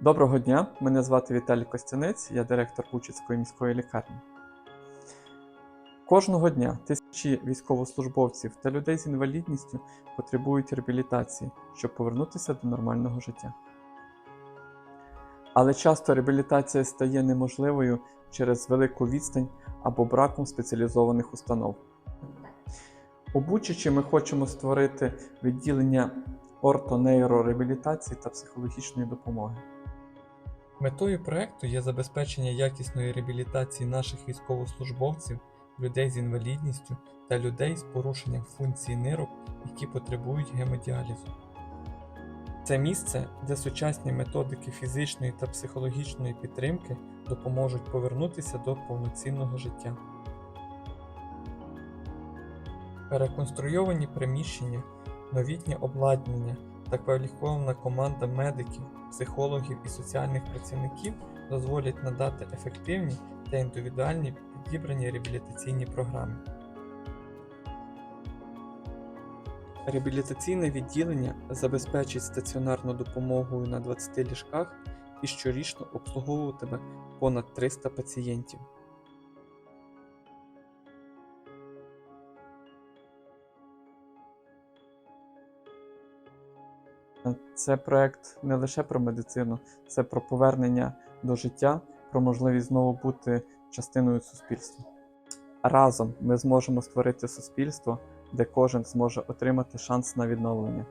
Доброго дня, мене звати Віталій Костянець, я директор Бучицької міської лікарні. Кожного дня тисячі військовослужбовців та людей з інвалідністю потребують реабілітації, щоб повернутися до нормального життя. Але часто реабілітація стає неможливою через велику відстань або браком спеціалізованих установ. У Бучичі ми хочемо створити відділення ортонейрореабілітації та психологічної допомоги. Метою проекту є забезпечення якісної реабілітації наших військовослужбовців, людей з інвалідністю та людей з порушенням функції нирок, які потребують гемодіалізу. Це місце, де сучасні методики фізичної та психологічної підтримки допоможуть повернутися до повноцінного життя. Реконструйовані приміщення, новітнє обладнання та кваліфікована команда медиків, психологів і соціальних працівників дозволять надати ефективні та індивідуальні підібрані реабілітаційні програми. Реабілітаційне відділення забезпечить стаціонарну допомогою на 20 ліжках і щорічно обслуговуватиме понад 300 пацієнтів. Це проект не лише про медицину, це про повернення до життя, про можливість знову бути частиною суспільства. Разом ми зможемо створити суспільство, де кожен зможе отримати шанс на відновлення.